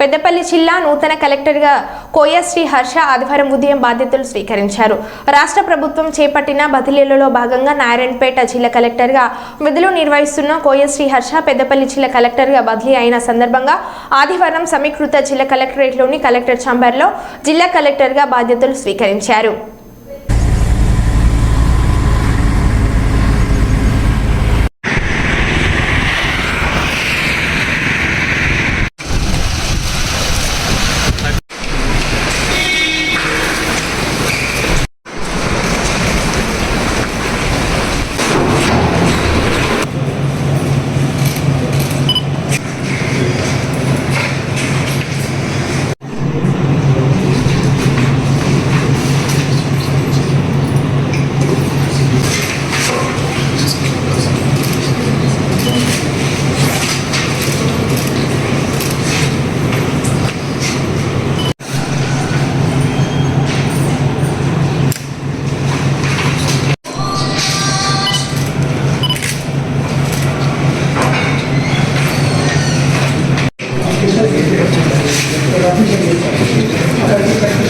పెద్దపల్లి జిల్లా నూతన కలెక్టర్గా కోయశ్రీ హర్ష ఆదివారం ఉదయం బాధ్యతలు స్వీకరించారు. రాష్ట్ర ప్రభుత్వం చేపట్టిన బదిలీలలో భాగంగా నారాయణపేట జిల్లా కలెక్టర్గా విధులు నిర్వహిస్తున్న కోయశ్రీ హర్ష పెద్దపల్లి జిల్లా కలెక్టర్గా బదిలీ అయిన సందర్భంగా ఆదివారం సమీకృత జిల్లా కలెక్టరేట్లోని కలెక్టర్ ఛాంబర్లో జిల్లా కలెక్టర్గా బాధ్యతలు స్వీకరించారు. Thank you.